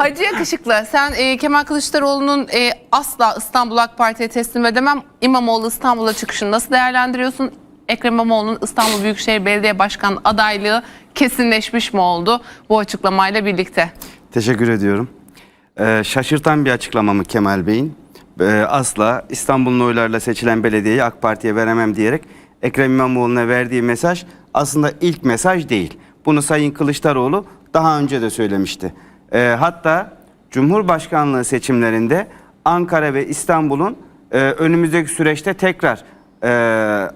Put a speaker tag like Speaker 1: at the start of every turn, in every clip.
Speaker 1: Hacı Yakışıklı sen e, Kemal Kılıçdaroğlu'nun e, asla İstanbul AK Parti'ye teslim edemem İmamoğlu İstanbul'a çıkışını nasıl değerlendiriyorsun? Ekrem İmamoğlu'nun İstanbul Büyükşehir Belediye Başkanı adaylığı kesinleşmiş mi oldu bu açıklamayla birlikte?
Speaker 2: Teşekkür ediyorum. Ee, şaşırtan bir açıklama mı Kemal Bey'in? Ee, asla İstanbul'un oylarla seçilen belediyeyi AK Parti'ye veremem diyerek Ekrem İmamoğlu'na verdiği mesaj aslında ilk mesaj değil. Bunu Sayın Kılıçdaroğlu daha önce de söylemişti. Ee, hatta Cumhurbaşkanlığı seçimlerinde Ankara ve İstanbul'un e, önümüzdeki süreçte tekrar e,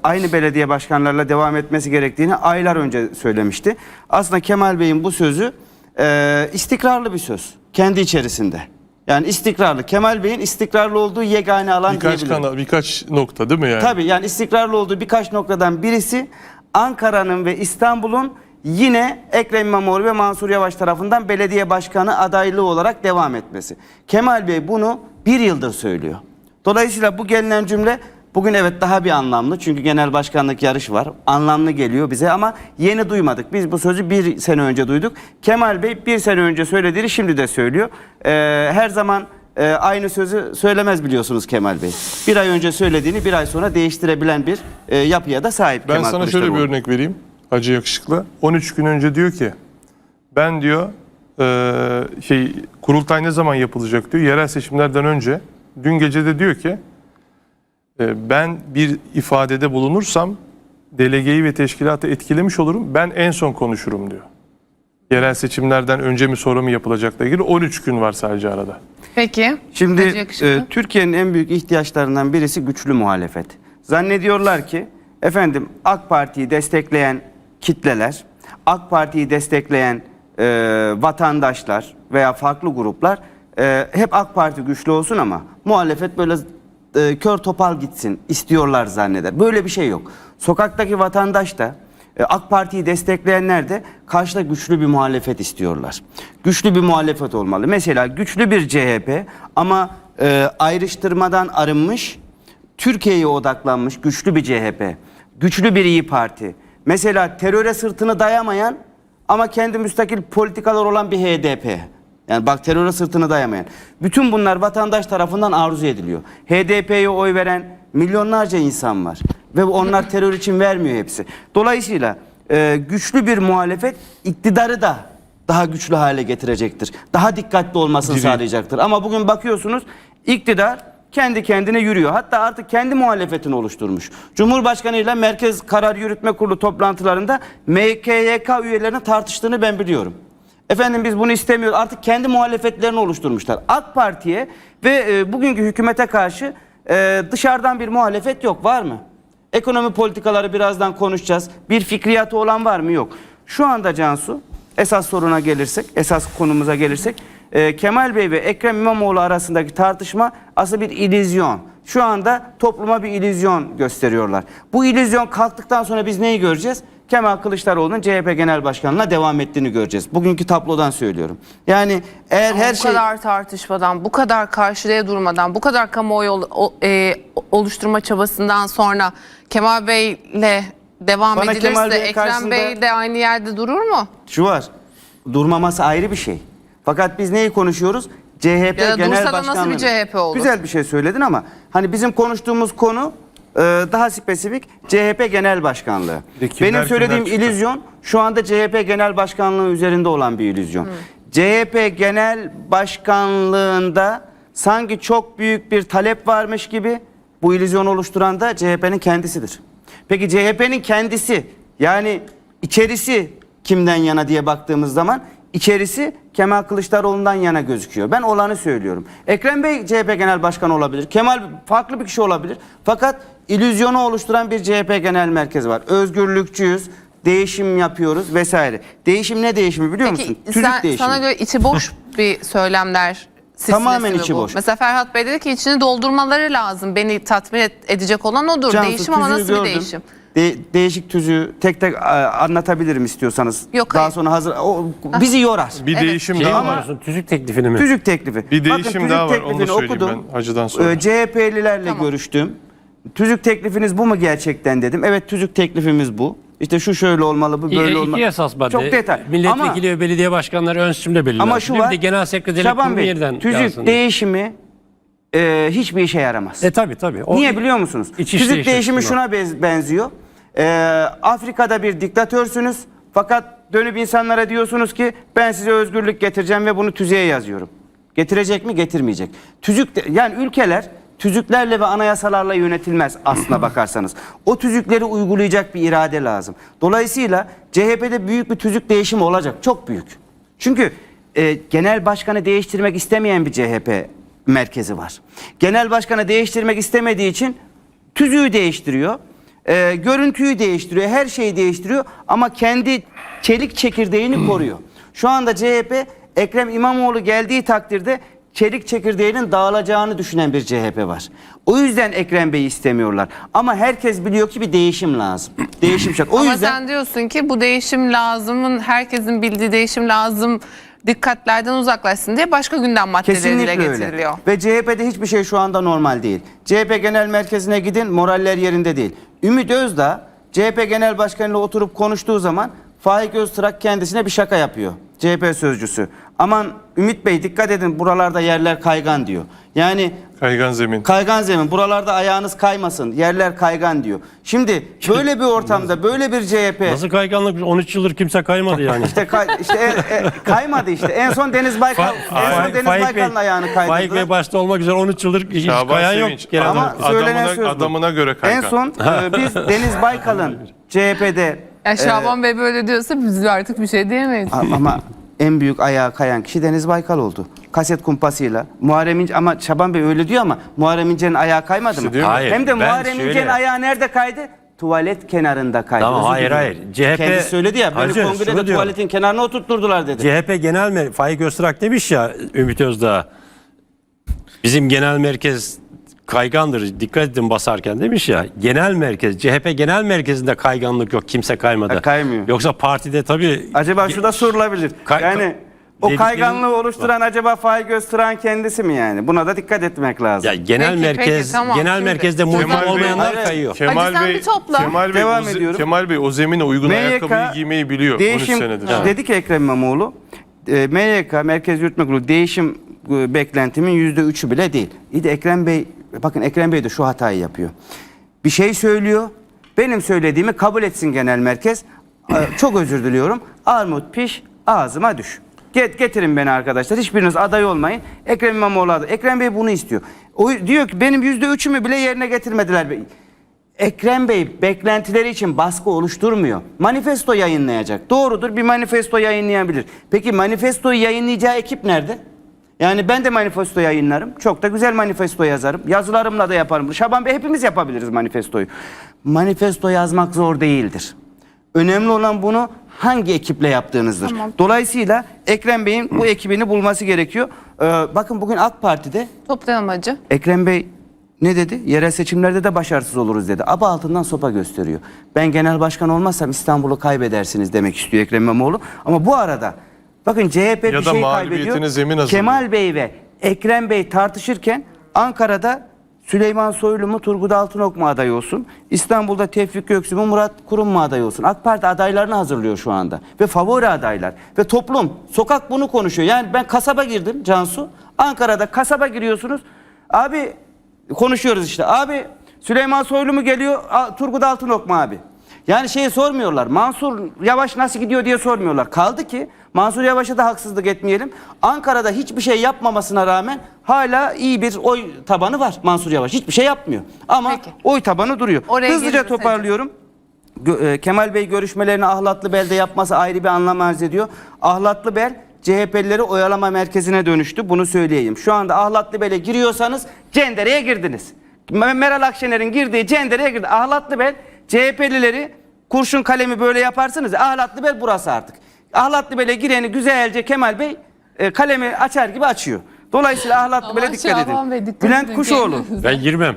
Speaker 2: aynı belediye başkanlarla devam etmesi gerektiğini aylar önce söylemişti. Aslında Kemal Bey'in bu sözü e, istikrarlı bir söz kendi içerisinde. Yani istikrarlı. Kemal Bey'in istikrarlı olduğu yegane alan
Speaker 3: Birkaç
Speaker 2: diyebilirim.
Speaker 3: kanal, birkaç nokta değil mi yani?
Speaker 2: Tabii yani istikrarlı olduğu birkaç noktadan birisi Ankara'nın ve İstanbul'un yine Ekrem İmamoğlu ve Mansur Yavaş tarafından belediye başkanı adaylığı olarak devam etmesi. Kemal Bey bunu bir yıldır söylüyor. Dolayısıyla bu gelinen cümle bugün evet daha bir anlamlı. Çünkü genel başkanlık yarışı var. Anlamlı geliyor bize ama yeni duymadık. Biz bu sözü bir sene önce duyduk. Kemal Bey bir sene önce söylediğini şimdi de söylüyor. Ee, her zaman e, aynı sözü söylemez biliyorsunuz Kemal Bey. Bir ay önce söylediğini bir ay sonra değiştirebilen bir e, yapıya da sahip
Speaker 3: Ben
Speaker 2: Kemal
Speaker 3: sana şöyle bir örnek vereyim. Hacı Yakışıklı. 13 gün önce diyor ki ben diyor e, şey kurultay ne zaman yapılacak diyor. Yerel seçimlerden önce. Dün gece de diyor ki e, ben bir ifadede bulunursam delegeyi ve teşkilatı etkilemiş olurum. Ben en son konuşurum diyor. Yerel seçimlerden önce mi sonra mı yapılacakla ilgili 13 gün var sadece arada.
Speaker 1: Peki.
Speaker 2: Şimdi e, Türkiye'nin en büyük ihtiyaçlarından birisi güçlü muhalefet. Zannediyorlar ki efendim AK Parti'yi destekleyen kitleler, AK Parti'yi destekleyen e, vatandaşlar veya farklı gruplar e, hep AK Parti güçlü olsun ama muhalefet böyle e, kör topal gitsin istiyorlar zanneder. Böyle bir şey yok. Sokaktaki vatandaş da e, AK Parti'yi destekleyenler de karşıda güçlü bir muhalefet istiyorlar. Güçlü bir muhalefet olmalı. Mesela güçlü bir CHP ama e, ayrıştırmadan arınmış, Türkiye'ye odaklanmış güçlü bir CHP. Güçlü bir İyi Parti. Mesela teröre sırtını dayamayan ama kendi müstakil politikalar olan bir HDP. Yani bak teröre sırtını dayamayan. Bütün bunlar vatandaş tarafından arzu ediliyor. HDP'ye oy veren milyonlarca insan var. Ve onlar terör için vermiyor hepsi. Dolayısıyla e, güçlü bir muhalefet iktidarı da daha güçlü hale getirecektir. Daha dikkatli olmasını
Speaker 3: Diri.
Speaker 2: sağlayacaktır. Ama bugün bakıyorsunuz iktidar kendi kendine yürüyor. Hatta artık kendi muhalefetini oluşturmuş. Cumhurbaşkanı ile Merkez Karar Yürütme Kurulu toplantılarında MKYK üyelerinin tartıştığını ben biliyorum. Efendim biz bunu istemiyoruz. Artık kendi muhalefetlerini oluşturmuşlar. AK Parti'ye ve e, bugünkü hükümete karşı e, dışarıdan bir muhalefet yok. Var mı? Ekonomi politikaları birazdan konuşacağız. Bir fikriyatı olan var mı? Yok. Şu anda Cansu esas soruna gelirsek, esas konumuza gelirsek e, Kemal Bey ve Ekrem İmamoğlu arasındaki tartışma aslında bir illüzyon. Şu anda topluma bir illüzyon gösteriyorlar. Bu illüzyon kalktıktan sonra biz neyi göreceğiz? Kemal Kılıçdaroğlu'nun CHP Genel Başkanı'na devam ettiğini göreceğiz. Bugünkü tablodan söylüyorum. Yani eğer her
Speaker 1: bu
Speaker 2: şey...
Speaker 1: kadar tartışmadan, bu kadar karşıya durmadan, bu kadar kamuoyu e, oluşturma çabasından sonra Kemal Bey'le devam
Speaker 2: Bana
Speaker 1: edilirse
Speaker 2: Kemal Bey
Speaker 1: Ekrem
Speaker 2: karşısında-
Speaker 1: Bey de aynı yerde durur mu?
Speaker 2: Şu var. Durmaması ayrı bir şey. Fakat biz neyi konuşuyoruz? CHP
Speaker 1: Ya da
Speaker 2: Genel
Speaker 1: dursa da nasıl
Speaker 2: Başkanlığı.
Speaker 1: bir CHP olur?
Speaker 2: Güzel bir şey söyledin ama hani bizim konuştuğumuz konu e, daha spesifik CHP Genel Başkanlığı.
Speaker 3: De kimler,
Speaker 2: Benim söylediğim
Speaker 3: kimler çıktı?
Speaker 2: illüzyon şu anda CHP Genel Başkanlığı üzerinde olan bir illüzyon. CHP Genel Başkanlığında sanki çok büyük bir talep varmış gibi bu illüzyonu oluşturan da CHP'nin kendisidir. Peki CHP'nin kendisi yani içerisi kimden yana diye baktığımız zaman içerisi Kemal Kılıçdaroğlu'ndan yana gözüküyor. Ben olanı söylüyorum. Ekrem Bey CHP Genel Başkanı olabilir. Kemal farklı bir kişi olabilir. Fakat illüzyonu oluşturan bir CHP Genel Merkezi var. Özgürlükçüyüz, değişim yapıyoruz vesaire. Değişim ne değişimi biliyor musun?
Speaker 1: Peki sen, sana göre içi boş bir söylemler
Speaker 2: Tamamen içi
Speaker 1: bu?
Speaker 2: boş.
Speaker 1: Mesela Ferhat Bey dedi ki içini doldurmaları lazım. Beni tatmin edecek olan odur.
Speaker 2: Cansu,
Speaker 1: değişim ama nasıl bir
Speaker 2: gördüm.
Speaker 1: değişim?
Speaker 2: De- değişik tüzüğü tek tek anlatabilirim istiyorsanız.
Speaker 1: Yok,
Speaker 2: Daha
Speaker 1: hayır.
Speaker 2: sonra hazır o, bizi yorar.
Speaker 3: Bir değişim
Speaker 4: Şey
Speaker 3: daha
Speaker 4: mi
Speaker 3: var.
Speaker 4: diyorsun, tüzük teklifini mi?
Speaker 2: Tüzük teklifi.
Speaker 3: Bir değişim
Speaker 2: tüzük
Speaker 3: daha var, onu da
Speaker 2: teklifini
Speaker 3: söyleyeyim
Speaker 2: okudum.
Speaker 3: ben hacıdan sonra.
Speaker 2: Ee, CHP'lilerle
Speaker 1: Tamam.
Speaker 2: görüştüm. tüzük teklifiniz bu mu gerçekten dedim. Evet tüzük teklifimiz bu. İşte şu şöyle olmalı, bu böyle
Speaker 4: İki,
Speaker 2: olmalı.
Speaker 4: iki esas madde.
Speaker 2: Çok detay.
Speaker 4: Milletvekili ve belediye başkanları ön seçimde belirler.
Speaker 2: Ama şu
Speaker 4: Bir
Speaker 2: var.
Speaker 4: de genel sekreterlik
Speaker 2: Şaban
Speaker 4: kurulu
Speaker 2: Bey,
Speaker 4: yeniden
Speaker 2: tüzük
Speaker 4: yazsın.
Speaker 2: değişimi e, hiçbir işe yaramaz.
Speaker 4: E tabi tabi. O-
Speaker 2: Niye biliyor musunuz?
Speaker 4: İç iş
Speaker 2: Tüzük değişimi
Speaker 4: şuna.
Speaker 2: şuna bez- benziyor. Ee, Afrika'da bir diktatörsünüz fakat dönüp insanlara diyorsunuz ki ben size özgürlük getireceğim ve bunu tüzüğe yazıyorum. Getirecek mi? Getirmeyecek. Tüzük de- yani ülkeler tüzüklerle ve anayasalarla yönetilmez aslına bakarsanız. O tüzükleri uygulayacak bir irade lazım. Dolayısıyla CHP'de büyük bir tüzük değişimi olacak. Çok büyük. Çünkü e, genel başkanı değiştirmek istemeyen bir CHP merkezi var. Genel başkanı değiştirmek istemediği için tüzüğü değiştiriyor. E, görüntüyü değiştiriyor. Her şeyi değiştiriyor. Ama kendi çelik çekirdeğini koruyor. Şu anda CHP Ekrem İmamoğlu geldiği takdirde çelik çekirdeğinin dağılacağını düşünen bir CHP var. O yüzden Ekrem Bey'i istemiyorlar. Ama herkes biliyor ki bir değişim lazım. Değişim şart. O
Speaker 1: Ama
Speaker 2: yüzden
Speaker 1: sen diyorsun ki bu değişim lazımın herkesin bildiği değişim lazım dikkatlerden uzaklaşsın diye başka gündem maddeleri dile
Speaker 2: Kesinlikle
Speaker 1: getiriliyor.
Speaker 2: öyle. Ve CHP'de hiçbir şey şu anda normal değil. CHP Genel Merkezi'ne gidin moraller yerinde değil. Ümit Özdağ CHP Genel Başkanı'yla oturup konuştuğu zaman Faik Öztürk kendisine bir şaka yapıyor. CHP sözcüsü. Aman Ümit Bey dikkat edin buralarda yerler kaygan diyor. Yani
Speaker 3: Kaygan zemin.
Speaker 2: kaygan zemin buralarda ayağınız kaymasın yerler kaygan diyor. Şimdi böyle bir ortamda böyle bir CHP
Speaker 4: Nasıl kayganlık? 13 yıldır kimse kaymadı yani.
Speaker 2: işte, kay- işte e- e, kaymadı işte. En son Deniz Baykal, en son Deniz Baykal'ın ayağını
Speaker 4: Faik
Speaker 2: kaydırdı.
Speaker 4: Bey başta olmak üzere 13 yıldır hiç
Speaker 3: Şaban
Speaker 4: kayan yok.
Speaker 3: Sevinç.
Speaker 4: genel
Speaker 2: Ama
Speaker 4: olarak.
Speaker 2: söylenen
Speaker 3: adamına,
Speaker 2: söz bu.
Speaker 3: adamına göre kaygan.
Speaker 2: En son e, biz Deniz Baykal'ın CHP'de
Speaker 1: Yani Şaban Bey böyle diyorsa biz artık bir şey diyemeyiz.
Speaker 2: ama en büyük ayağa kayan kişi Deniz Baykal oldu. Kaset kumpasıyla. Muharrem İnce ama Şaban Bey öyle diyor ama Muharrem İnce'nin ayağı kaymadı mı?
Speaker 4: Hayır,
Speaker 2: Hem de
Speaker 4: ben
Speaker 2: Muharrem
Speaker 4: şöyle-
Speaker 2: İnce'nin ayağı nerede kaydı? Tuvalet kenarında kaydı.
Speaker 4: Tamam,
Speaker 2: Özür
Speaker 4: hayır, hayır. CHP
Speaker 2: Kendisi söyledi ya beni
Speaker 4: Hacı, şunu
Speaker 2: kongrede
Speaker 4: diyorum.
Speaker 2: tuvaletin kenarına oturtturdular dedi.
Speaker 4: CHP Genel Mer Faik Öztürk demiş ya Ümit Özdağ. Bizim genel merkez kaygandır. Dikkat edin basarken demiş ya. Genel merkez CHP genel merkezinde kayganlık yok. Kimse kaymadı.
Speaker 2: Ha, kaymıyor.
Speaker 4: Yoksa partide tabii
Speaker 2: Acaba şu da sorulabilir.
Speaker 4: Kay-
Speaker 2: yani o kayganlığı oluşturan acaba Faik Öztürk'ün kendisi mi yani? Buna da dikkat etmek lazım.
Speaker 4: ya genel
Speaker 1: Peki,
Speaker 4: merkez
Speaker 1: peki, tamam.
Speaker 4: genel
Speaker 1: Şimdi-
Speaker 4: merkezde
Speaker 1: Kemal Bey-
Speaker 4: olmayanlar
Speaker 2: Hayır,
Speaker 4: kayıyor.
Speaker 1: Hadi sen bir topla.
Speaker 3: Kemal Bey,
Speaker 2: Devam
Speaker 3: o,
Speaker 2: ediyorum.
Speaker 3: Kemal Bey o zemine uygun ayakkabıyı giymeyi biliyor 13
Speaker 2: Değişim
Speaker 3: senedir.
Speaker 2: dedi ki Ekrem İmamoğlu e, MYK Merkez Yürütme Kurulu değişim e, beklentimin yüzde üçü bile değil. İyi de Ekrem Bey bakın Ekrem Bey de şu hatayı yapıyor. Bir şey söylüyor. Benim söylediğimi kabul etsin genel merkez. E, Çok özür diliyorum. Armut piş ağzıma düş. Get, getirin beni arkadaşlar. Hiçbiriniz aday olmayın. Ekrem İmamoğlu aday. Ekrem Bey bunu istiyor. O diyor ki benim yüzde üçümü bile yerine getirmediler. Ekrem Bey beklentileri için baskı oluşturmuyor. Manifesto yayınlayacak. Doğrudur bir manifesto yayınlayabilir. Peki manifestoyu yayınlayacağı ekip nerede? Yani ben de manifesto yayınlarım. Çok da güzel manifesto yazarım. Yazılarımla da yaparım. Şaban Bey hepimiz yapabiliriz manifestoyu. Manifesto yazmak zor değildir. Önemli olan bunu hangi ekiple yaptığınızdır.
Speaker 1: Tamam.
Speaker 2: Dolayısıyla Ekrem Bey'in bu ekibini bulması gerekiyor. Ee, bakın bugün AK Parti'de
Speaker 1: Toplayalım hacı.
Speaker 2: Ekrem Bey ne dedi? Yerel seçimlerde de başarısız oluruz dedi. Aba altından sopa gösteriyor. Ben genel başkan olmazsam İstanbul'u kaybedersiniz demek istiyor Ekrem İmamoğlu. Ama bu arada bakın CHP bir
Speaker 3: da
Speaker 2: şey kaybediyor. Kemal Bey ve Ekrem Bey tartışırken Ankara'da Süleyman Soylu mu Turgut Altınok mu aday olsun? İstanbul'da Tevfik Göksu mu Murat Kurum mu aday olsun? AK Parti adaylarını hazırlıyor şu anda. Ve favori adaylar. Ve toplum, sokak bunu konuşuyor. Yani ben kasaba girdim Cansu. Ankara'da kasaba giriyorsunuz. Abi konuşuyoruz işte. Abi Süleyman Soylu mu geliyor? Turgut Altınok mu abi? Yani şeyi sormuyorlar. Mansur Yavaş nasıl gidiyor diye sormuyorlar. Kaldı ki Mansur Yavaş'a da haksızlık etmeyelim. Ankara'da hiçbir şey yapmamasına rağmen hala iyi bir oy tabanı var Mansur Yavaş. Hiçbir şey yapmıyor. Ama
Speaker 1: Peki.
Speaker 2: oy tabanı duruyor.
Speaker 1: Oraya
Speaker 2: Hızlıca toparlıyorum. Gö- e, Kemal Bey görüşmelerini Ahlatlı Bel'de yapması ayrı bir anlam arz ediyor. Ahlatlı Bel CHP'lileri oyalama merkezine dönüştü. Bunu söyleyeyim. Şu anda Ahlatlı Bel'e giriyorsanız Cendere'ye girdiniz. Me- Meral Akşener'in girdiği Cendere'ye girdi. Ahlatlı Bel CHP'lileri kurşun kalemi böyle yaparsınız. Ahlatlı Bel burası artık. Ahlatlı Bel'e gireni güzelce Kemal Bey e, kalemi açar gibi açıyor. Dolayısıyla Ahlatlı Bel'e
Speaker 1: Aman
Speaker 2: dikkat edin.
Speaker 1: dikkat
Speaker 2: Bülent
Speaker 1: edin
Speaker 2: Kuşoğlu.
Speaker 4: Ben girmem.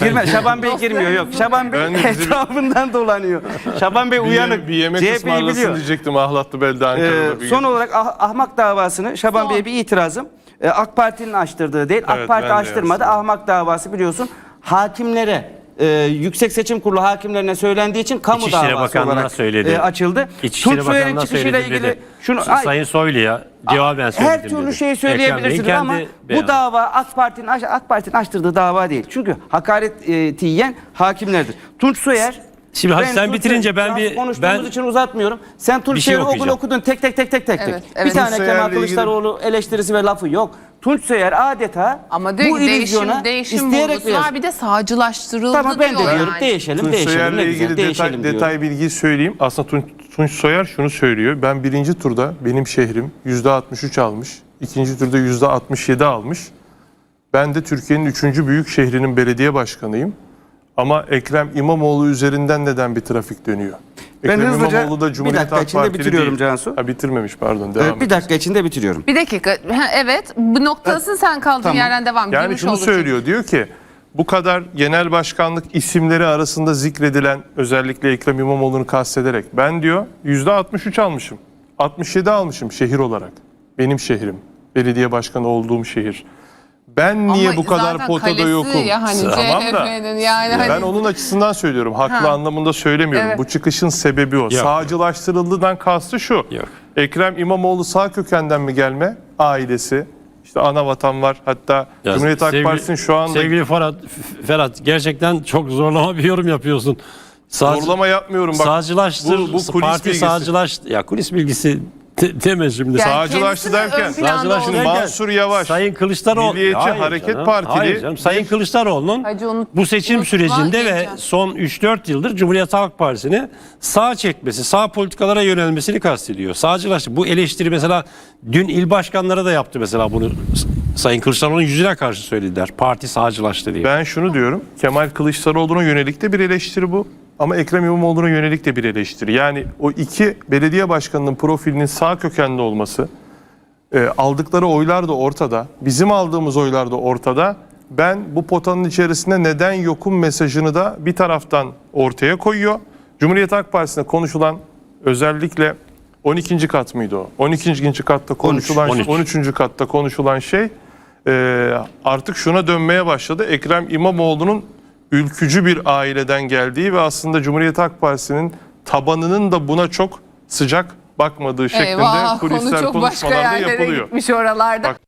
Speaker 2: Girme, Şaban Bey girmiyor yok. Şaban Bey
Speaker 3: Ben bir-
Speaker 2: etrafından dolanıyor. Şaban Bey
Speaker 3: Bir,
Speaker 2: uyanık.
Speaker 3: bir yemek
Speaker 2: CHP'yi
Speaker 3: ısmarlasın
Speaker 2: biliyor.
Speaker 3: diyecektim Ahlatlı Bel'de Ankara'da
Speaker 2: Ee,
Speaker 3: bir
Speaker 2: son
Speaker 3: gün.
Speaker 2: olarak ah- ahmak davasını Şaban. Bey'e bir itirazım. Ee, AK Parti'nin açtırdığı değil. AK
Speaker 3: Evet,
Speaker 2: Parti
Speaker 3: ben de
Speaker 2: açtırmadı.
Speaker 3: yazdım.
Speaker 2: Ahmak davası biliyorsun. Hakimlere e, Yüksek Seçim Kurulu hakimlerine söylendiği için kamu
Speaker 4: İçişleri
Speaker 2: davası
Speaker 4: Bakanlığı'na
Speaker 2: olarak
Speaker 4: söyledi.
Speaker 2: e, açıldı.
Speaker 4: İçişleri
Speaker 2: Tunç Soyer'in
Speaker 4: Bakanı'na
Speaker 2: çıkışıyla ilgili
Speaker 4: dedi.
Speaker 2: şunu
Speaker 4: S-
Speaker 2: Ay,
Speaker 4: Sayın Soylu'ya cevaben söyledim
Speaker 2: her türlü
Speaker 4: dedi.
Speaker 2: şeyi söyleyebilirsiniz ama bu
Speaker 4: beyanı.
Speaker 2: dava AK Parti'nin AK Parti'nin açtırdığı dava değil. Çünkü hakareti yiyen hakimlerdir. Tunç Soyer
Speaker 4: Şimdi hadi
Speaker 2: ben
Speaker 4: sen bitirince ben bir-
Speaker 2: konuştuğumuz
Speaker 4: ben-
Speaker 2: için uzatmıyorum. Sen Tunç
Speaker 4: şey
Speaker 2: Soyer'i okudun tek tek tek tek tek tek.
Speaker 1: Evet,
Speaker 2: Bir
Speaker 1: evet.
Speaker 2: tane Kemal Kılıçdaroğlu eleştirisi ve lafı yok. Tunç Soyer adeta
Speaker 1: Ama diyor
Speaker 2: bu
Speaker 1: ki
Speaker 2: illüzyona
Speaker 1: değişim, değişim
Speaker 2: isteyerek
Speaker 1: vurgusu var bir de sağcılaştırıldı
Speaker 2: Tamam ben de
Speaker 1: diyor
Speaker 2: diyorum
Speaker 1: yani.
Speaker 2: değişelim
Speaker 3: Tunç
Speaker 2: değişelim
Speaker 3: Soyer'le
Speaker 2: ne güzel
Speaker 3: ilgili
Speaker 2: değişelim
Speaker 3: detay,
Speaker 2: diyorum.
Speaker 3: detay bilgiyi söyleyeyim. Aslında Tunç, Tunç Soyer şunu söylüyor. Ben birinci turda benim şehrim %63 almış. ikinci turda %67 almış. Ben de Türkiye'nin üçüncü büyük şehrinin belediye başkanıyım. Ama Ekrem İmamoğlu üzerinden neden bir trafik dönüyor?
Speaker 2: Ben
Speaker 3: Ekrem
Speaker 2: hızlıca
Speaker 3: İmamoğlu da
Speaker 2: bir
Speaker 3: Cumhuriyet
Speaker 2: dakika
Speaker 3: Halk
Speaker 2: içinde
Speaker 3: Partili
Speaker 2: bitiriyorum
Speaker 3: değil.
Speaker 2: Cansu.
Speaker 3: Ha, bitirmemiş pardon.
Speaker 2: Ee,
Speaker 3: Devam
Speaker 2: bir
Speaker 3: et.
Speaker 2: dakika içinde bitiriyorum.
Speaker 1: Bir dakika. Ha, Evet. Bu noktasın sen kaldığın
Speaker 2: Tamam.
Speaker 1: yerden devam.
Speaker 3: Yani şunu söylüyor diyor ki bu kadar genel başkanlık isimleri arasında zikredilen özellikle Ekrem İmamoğlu'nu kastederek ben diyor %63 almışım. 67 almışım şehir olarak. Benim şehrim. Belediye başkanı olduğum şehir. Ben niye
Speaker 1: Ama
Speaker 3: bu kadar
Speaker 1: zaten
Speaker 3: potada
Speaker 1: kalesi
Speaker 3: yokum?
Speaker 1: ya hani
Speaker 3: tamam da
Speaker 1: CHP'nin yani
Speaker 3: ben
Speaker 1: hani-
Speaker 3: onun açısından söylüyorum. Haklı
Speaker 1: Ha.
Speaker 3: anlamında söylemiyorum.
Speaker 1: Evet.
Speaker 3: Bu çıkışın sebebi o. Sağcılaştırıldığından kastı şu.
Speaker 4: Yok.
Speaker 3: Ekrem İmamoğlu sağ kökenden mi gelme? Ailesi. işte ana vatan var. Hatta
Speaker 4: Ya
Speaker 3: Cumhuriyet Halk
Speaker 4: sevgili-
Speaker 3: Partisi'nin şu anda
Speaker 4: Sevgili Ferhat, Ferhat gerçekten çok zorlama bir yorum yapıyorsun. Sağ,
Speaker 3: Zorlama yapmıyorum bak.
Speaker 4: Sağcılaştır,
Speaker 3: bu, bu kulis
Speaker 4: parti
Speaker 3: bilgisi.
Speaker 4: sağcılaş, ya kulis bilgisi de, deme şimdi.
Speaker 1: Yani
Speaker 3: Sağcılaştı
Speaker 1: kendisi de
Speaker 3: derken-
Speaker 1: ön planda
Speaker 4: Sağcılaştı
Speaker 1: oluyor.
Speaker 4: derken-
Speaker 3: Mansur Yavaş.
Speaker 4: Sayın Kılıçdaroğlu.
Speaker 3: Milliyetçi
Speaker 4: Hayır
Speaker 3: Hareket
Speaker 4: canım,
Speaker 3: Partili
Speaker 4: Hayır canım. Sayın Kılıçdaroğlu'nun
Speaker 1: Hacı unut-
Speaker 4: bu seçim
Speaker 1: unutma
Speaker 4: sürecinde ve
Speaker 1: diyeceğim.
Speaker 4: son 3-4 yıldır Cumhuriyet Halk Partisi'ni sağ çekmesi, sağ politikalara yönelmesini kastediyor. Sağcılaştı. Bu eleştiri mesela dün il başkanları da yaptı mesela bunu. Sayın Kılıçdaroğlu'nun yüzüne karşı söylediler. Parti sağcılaştı diye.
Speaker 3: Ben şunu diyorum. Kemal Kılıçdaroğlu'na yönelik de bir eleştiri bu. Ama Ekrem İmamoğlu'na yönelik de bir eleştiri. Yani o iki belediye başkanının profilinin sağ kökenli olması, e, aldıkları oylar da ortada. Bizim aldığımız oylar da ortada. Ben bu potanın içerisinde neden yokum mesajını da bir taraftan ortaya koyuyor. Cumhuriyet Halk Partisi'nde konuşulan özellikle 12. kat mıydı o? 12. katta konuşulan
Speaker 4: 13.
Speaker 3: 13. katta konuşulan şey e, artık şuna dönmeye başladı. Ekrem İmamoğlu'nun ülkücü bir aileden geldiği ve aslında Cumhuriyet Halk Partisi'nin tabanının da buna çok sıcak bakmadığı şeklinde
Speaker 1: Eyvah konu
Speaker 3: kulisler
Speaker 1: çok başka
Speaker 3: konuşmalar da
Speaker 1: yerlere
Speaker 3: yapılıyor.
Speaker 1: gitmiş oralarda.
Speaker 3: Bak-